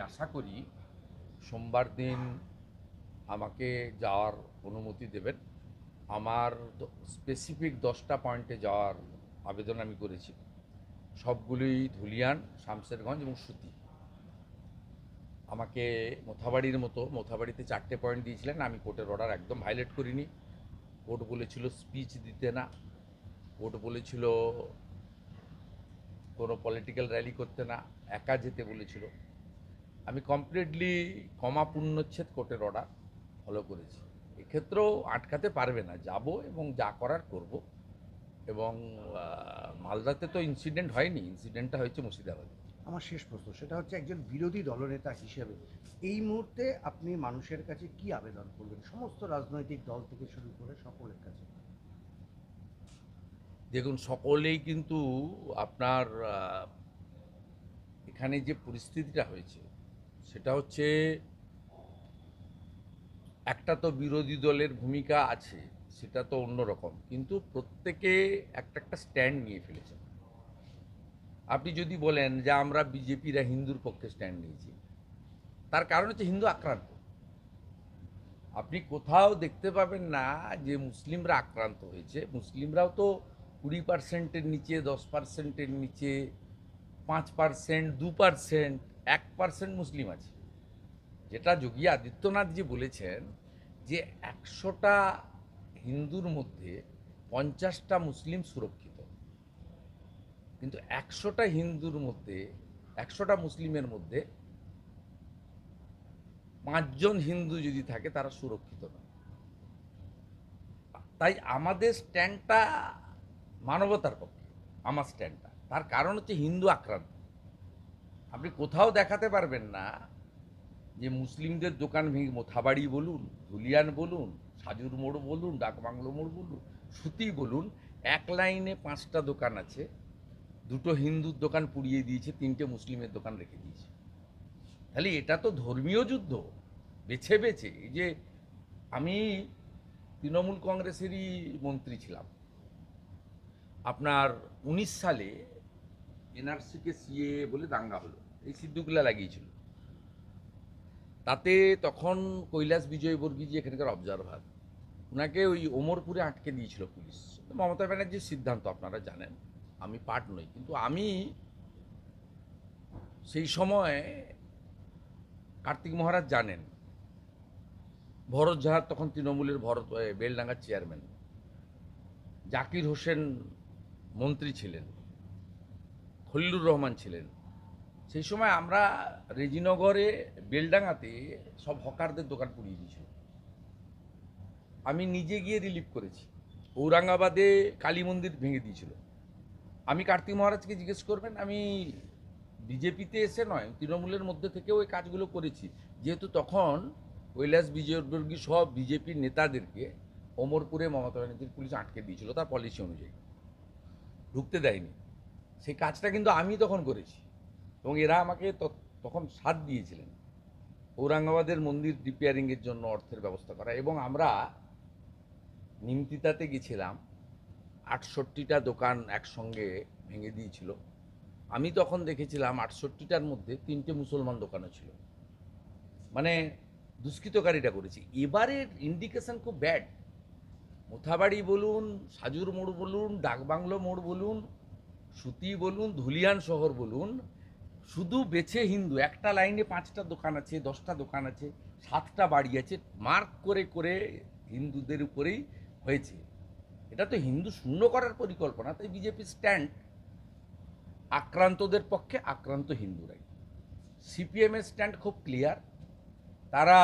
আশা করি সোমবার দিন আমাকে যাওয়ার অনুমতি দেবেন। আমার স্পেসিফিক দশটা পয়েন্টে যাওয়ার আবেদন আমি করেছি। সবগুলোই ধুলিয়ান, শামসেরগঞ্জ এবং সুতি। আমাকে মোথাবাড়ির মতো, মোথাবাড়িতে চারটে পয়েন্ট দিয়েছিলেন, আমি কোর্টের অর্ডার একদম ভাইলেট করিনি। কোর্ট বলেছিল স্পিচ দিতে না। কোর্ট বলেছিল কোনো পলিটিক্যাল র্যালি করতে না। একা যেতে বলেছিল। আমি কমপ্লিটলি কমা পূর্ণচ্ছেদ কোর্টের অর্ডার ফলো করেছি। এক্ষেত্রেও আটকাতে পারবে না। যাব এবং যা করার করব এবং মালদাতে তো ইনসিডেন্ট হয়নি। ইনসিডেন্টটা হয়েছে মুর্শিদাবাদে। আমার শেষ প্রশ্ন সেটা হচ্ছে একজন বিরোধী দলনেতা হিসেবে এই মুহূর্তে আপনি মানুষের কাছে কি আবেদন করবেন? সমস্ত রাজনৈতিক দল থেকে শুরু করে সকলের কাছে। দেখুন সকলেই কিন্তু আপনার এখানে যে পরিস্থিতিটা হয়েছে সেটা হচ্ছে একটা তো বিরোধী দলের ভূমিকা আছে, সেটা তো অন্যরকম কিন্তু প্রত্যেকে একটা একটা স্ট্যান্ড নিয়ে ফেলেছে। আপনি যদি বলেন যে আমরা বিজেপিরা হিন্দুর পক্ষে স্ট্যান্ড নিয়েছি, তার কারণ হচ্ছে হিন্দু আক্রান্ত। আপনি কোথাও দেখতে পাবেন না যে মুসলিমরা আক্রান্ত হয়েছে। মুসলিমরাও তো কুড়ি পার্সেন্টের নিচে, দশ পার্সেন্টের নিচে, পাঁচ পার্সেন্ট, দু পার্সেন্ট এক পার্সেন্ট মুসলিম আছে। যেটা যোগী আদিত্যনাথজি বলেছেন যে একশোটা হিন্দুর মধ্যে পঞ্চাশটা মুসলিম সুরক্ষিত। কিন্তু একশোটা হিন্দুর মধ্যে, একশোটা মুসলিমের মধ্যে পাঁচজন হিন্দু যদি থাকে, তারা সুরক্ষিত নয়। তাই আমাদের স্ট্যান্ডটা মানবতার পক্ষে, আমার স্ট্যান্ডটা। তার কারণ হচ্ছে হিন্দু আক্রান্ত। আপনি কোথাও দেখাতে পারবেন না যে মুসলিমদের দোকান ভেঙে, মোথাবাড়ি বলুন, ধুলিয়ান বলুন, সাজুর মোড় বলুন ডাকবাংলো মোড় বলুন, সুতি বলুন, এক লাইনে পাঁচটা দোকান আছে, দুটো হিন্দুর দোকান পুড়িয়ে দিয়েছে, তিনটে মুসলিমের দোকান রেখে দিয়েছে। তাহলে এটা তো ধর্মীয় যুদ্ধ, বেছে বেছে যে আমি তৃণমূল কংগ্রেসেরই মন্ত্রী ছিলাম। আপনার উনিশ সালে এনআরসিকে সিএ বলে দাঙ্গা হলো। এই সিদ্ধুগুলা লাগিয়েছিল। তাতে তখন কৈলাস বিজয়বর্গী যে এখানকার অবজারভার ওনাকে ওই ওমরপুরে আটকে দিয়েছিল পুলিশ। মমতা ব্যানার্জির সিদ্ধান্ত আপনারা জানেন, আমি পার্ট নই। কিন্তু আমি সেই সময় কার্তিক মহারাজ জানেন, ভরত জাহার তখন তৃণমূলের ভরত বেলডাঙ্গার চেয়ারম্যান জাকির হোসেন মন্ত্রী ছিলেন। খলিলুর রহমান ছিলেন। সেই সময় আমরা রেজিনগরে, বেলডাঙ্গাতে সব হকারদের দোকান পুড়িয়ে দিয়েছিল। আমি নিজে গিয়ে রিলিফ করেছি। ঔরঙ্গাবাদে কালী মন্দির ভেঙে দিয়েছিল। আমি কার্তিক মহারাজকে জিজ্ঞেস করবেন, আমি বিজেপিতে এসে নয়, তৃণমূলের মধ্যে থেকেও ওই কাজগুলো করেছি। যেহেতু তখন কৈলাস বিজয়বর্গী সব বিজেপির নেতাদেরকে ওমরপুরে মমতা ব্যানার্জির পুলিশ আটকে দিয়েছিল তার পলিসি অনুযায়ী। ঢুকতে দেয়নি। সেই কাজটা কিন্তু আমি তখন করেছি। এবং এরা আমাকে তখন সাথ দিয়েছিলেন। ঔরঙ্গাবাদের মন্দির রিপেয়ারিংয়ের জন্য অর্থের ব্যবস্থা করা। এবং আমরা নিমতিতাতে গেছিলাম। আটষট্টিটা দোকান একসঙ্গে ভেঙে দিয়েছিল। আমি তখন দেখেছিলাম আটষট্টিটার মধ্যে তিনটে মুসলমান দোকানও ছিল। মানে দুষ্কৃতকারীটা করেছি। এবারের ইন্ডিকেশন খুব ব্যাড মোথাবাড়ি বলুন, সাজুর মোড় বলুন, ডাকবাংলো মোড় বলুন সুতি বলুন, ধুলিয়ান শহর বলুন, শুধু বেছে হিন্দু, একটা লাইনে পাঁচটা দোকান আছে, দশটা দোকান আছে, সাতটা বাড়ি আছে, মার্ক করে করে হিন্দুদের উপরেই হয়েছে। এটা তো হিন্দু শূন্য করার পরিকল্পনা, তাই বিজেপি স্ট্যান্ড আক্রান্তদের পক্ষে, আক্রান্ত হিন্দুরাই। সিপিএমের স্ট্যান্ড খুব ক্লিয়ার, তারা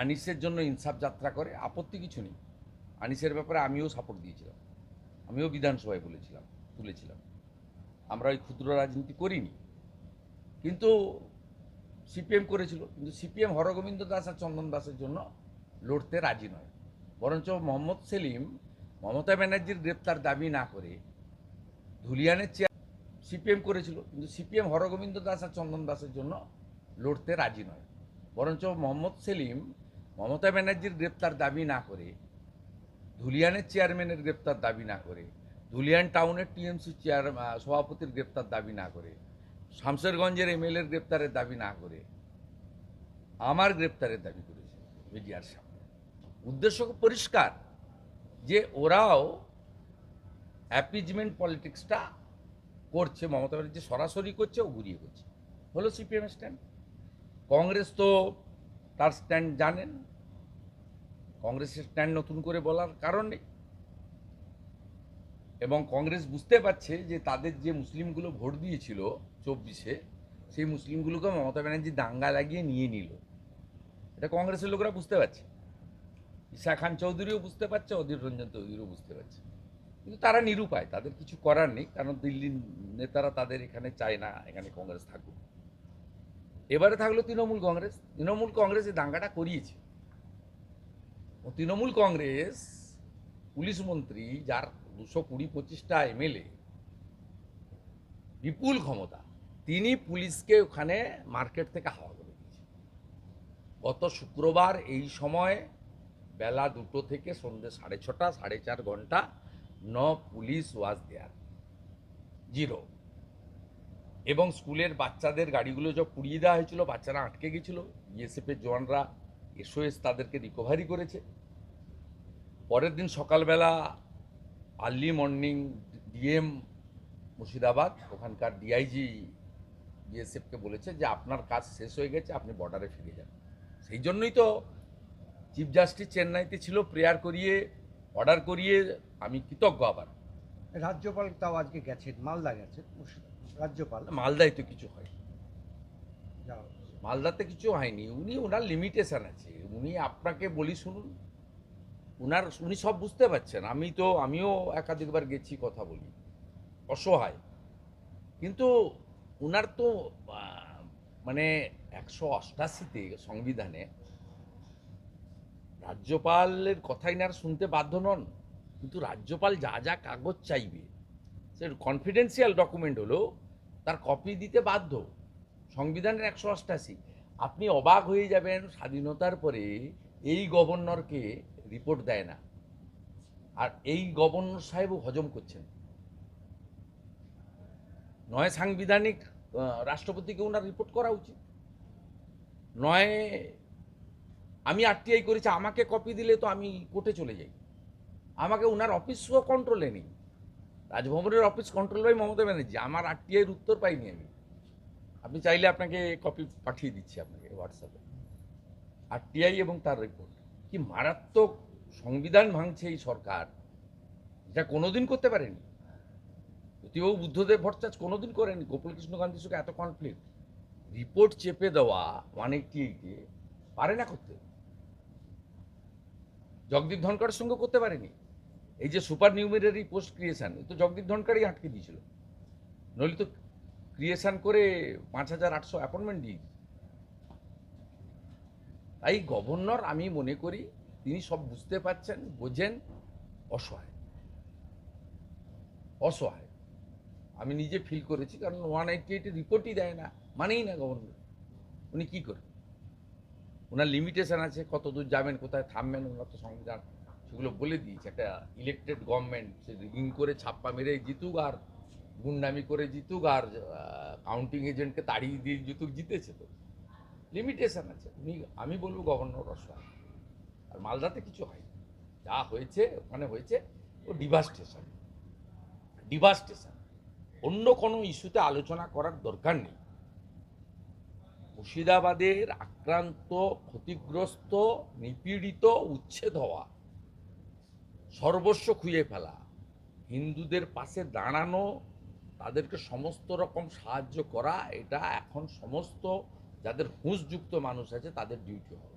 আনিসের জন্য ইনসাফ যাত্রা করে, আপত্তি কিছু নেই। আনিসের ব্যাপারে আমিও সাপোর্ট দিয়েছিলাম, আমিও বিধানসভায় বলেছিলাম। তুলেছিলাম। আমরা ওই ক্ষুদ্র রাজনীতি করিনি। কিন্তু সিপিএম করেছিল। কিন্তু সিপিএম হরগোবিন্দ দাস আর চন্দন দাসের জন্য লড়তে রাজি নয়। বরঞ্চ মোহাম্মদ সেলিম, মমতা ব্যানার্জির গ্রেপ্তার দাবি না করে ধুলিয়ানের চেয়ার সিপিএম করেছিল। কিন্তু সিপিএম হরগোবিন্দ দাস আর চন্দন দাসের জন্য লড়তে রাজি নয়। বরঞ্চ মোহাম্মদ সেলিম, মমতা ব্যানার্জির গ্রেপ্তার দাবি না করে ধুলিয়ানের চেয়ারম্যানের গ্রেপ্তার দাবি না করে ধুলিয়ান টাউনের টিএমসি চেয়ার সভাপতির গ্রেপ্তার দাবি না করে শামসেরগঞ্জের এমএলএর গ্রেপ্তারের দাবি না করে, আমার গ্রেপ্তারের দাবি করেছে মিডিয়ার সামনে। উদ্দেশ্য পরিষ্কার, যে ওরাও অ্যাপিজমেন্ট পলিটিক্সটা করছে, মমতা ব্যানার্জি সরাসরি করছে, ও ঘুরিয়ে করছে। হলো সিপিএম স্ট্যান্ড। কংগ্রেস তো তার স্ট্যান্ড জানেন, কংগ্রেসের স্ট্যান্ড নতুন করে বলার কারণ নেই। এবং কংগ্রেস বুঝতে পারছে যে তাদের যে মুসলিমগুলো ভোট দিয়েছিল চব্বিশে, সেই মুসলিমগুলোকে মমতা ব্যানার্জি দাঙ্গা লাগিয়ে নিয়ে নিল। এটা কংগ্রেসের লোকরা বুঝতে পারছে। ঈশা খান চৌধুরীও বুঝতে পারছে, অধীর রঞ্জন চৌধুরীও বুঝতে পারছে। কিন্তু তারা নিরুপায়, তাদের কিছু করার নেই, কারণ দিল্লির নেতারা তাদের এখানে চায় না, এখানে কংগ্রেস থাকুক। এবারে থাকল তৃণমূল কংগ্রেস। তৃণমূল কংগ্রেস এই দাঙ্গাটা করিয়েছে। তৃণমূল কংগ্রেস পুলিশ মন্ত্রী, যার দুশো কুড়ি পঁচিশটা এমএলএ, বিপুল ক্ষমতা। তিনি পুলিশকে ওখানে মার্কেট থেকে হাওয়া করে দিয়েছে গত শুক্রবার এই সময় বেলা দুটো থেকে সন্ধ্যে সাড়ে ছটা, সাড়ে চার ঘণ্টা, ন পুলিশ ওয়াজ দেয়ার। জিরো। এবং স্কুলের বাচ্চাদের গাড়িগুলো সব পুড়িয়ে দেওয়া হয়েছিল, বাচ্চারা আটকে গেছিল। বিএসএফের জওয়ানরা এসওএস তাদেরকে রিকভারি করেছে। পরের দিন সকালবেলা আর্লি মর্নিং ডিএম মুর্শিদাবাদ ওখানকার ডিআইজি বিএসএফকে বলেছে যে আপনার কাজ শেষ হয়ে গেছে আপনি বর্ডারে ফিরে যান। সেই জন্যই তো চিফ জাস্টিস চেন্নাইতে ছিল প্রেয়ার করিয়ে অর্ডার করিয়ে আমি কৃতজ্ঞ আবার। রাজ্যপাল তাও আজকে গেছেন মালদা গেছেন রাজ্যপাল। মালদায় তো কিছু হয়। মালদাতে কিছু হয়নি উনি ওনার লিমিটেশন আছে উনি আপনাকে বলি শুনুন উনার, উনি সব বুঝতে পারছেন। আমি তো, আমিও একাধিকবার গেছি কথা বলি। অসহায়। কিন্তু উনার তো মানে একশো অষ্টাশিতে সংবিধানে রাজ্যপালের কথা ইনার শুনতে বাধ্য নন। কিন্তু রাজ্যপাল যা যা কাগজ চাইবে, সে কনফিডেন্সিয়াল ডকুমেন্ট হলো তার কপি দিতে বাধ্য। সংবিধানের একশো অষ্টাশি। আপনি অবাক হয়ে যাবেন, স্বাধীনতার পরে এই গভর্নরকে রিপোর্ট দেয় না। আর এই গভর্নর সাহেবও হজম করছেন। নয় সাংবিধানিক রাষ্ট্রপতিকে ওনার রিপোর্ট করা উচিত। নয়, আমি আরটিআই করেছি, আমাকে কপি দিলে তো আমি কোর্টে চলে যাই। আমাকে ওনার অফিসও কন্ট্রোলে নেই। রাজভবনের office control by Mamata Banerjee, আমার আরটিআইয়ের উত্তর পাইনি আমি। আপনি চাইলে আপনাকে কপি পাঠিয়ে দিচ্ছি আপনাকে হোয়াটসঅ্যাপে আরটিআই এবং তার রিপোর্ট কি মারাত্মক সংবিধান ভাঙছে এই সরকার? এটা কোনোদিন করতে পারেনি। যদিও বুদ্ধদেব ভট্টাচার্য কোনোদিন করেনি, গোপালকৃষ্ণ গান্ধীর সঙ্গে এত কনফ্লিক্ট রিপোর্ট চেপে দেওয়া ওয়ান এইটটি এইটে পারে না করতে। জগদীপ ধনকরের সঙ্গে করতে পারেনি। এই যে সুপার নিউমেরারি পোস্ট ক্রিয়েশন তো জগদীপ ধনকারই আটকে দিয়েছিল। নইলে তো ক্রিয়েশন করে পাঁচ হাজার আটশো অ্যাপয়েন্টমেন্ট দিয়ে। তাই গভর্নর আমি মনে করি তিনি সব বুঝতে পারছেন, বোঝেন, অসহায়। অসহায়। আমি নিজে ফিল করেছি, কারণ ওয়ান এইটটি এইটের রিপোর্টই দেয় না, মানেই না গভর্নর। উনি কী করবেন ওনার লিমিটেশন আছে, কত দূর যাবেন, কোথায় থামবেন, ওনার তো সংবিধান সেগুলো বলে দিয়েছে। একটা ইলেকটেড গভর্নমেন্ট সে রিগিং করে ছাপ্পা মেরে জিতুক আর গুন্ডামি করে জিতুক আর কাউন্টিং এজেন্টকে তাড়িয়ে দিয়ে জিতুক, জিতেছে তো। লিমিটেশন আছে। উনি, আমি বলব গভর্নর অসহায় আর মালদাতে কিছু হয়নি। যা হয়েছে, ওখানে হয়েছে, ও ডিভাস্টেশন ডিভাস্টেশন অন্য কোনো ইস্যুতে আলোচনা করার দরকার নেই। মুর্শিদাবাদের আক্রান্ত, ক্ষতিগ্রস্ত, নিপীড়িত, উচ্ছেদ হওয়া, সর্বস্ব খুঁজে ফেলা, হিন্দুদের পাশে দাঁড়ানো, তাদেরকে সমস্ত রকম সাহায্য করা, এটা এখন সমস্ত যাদের হুঁশযুক্ত মানুষ আছে তাদের ডিউটি হবে।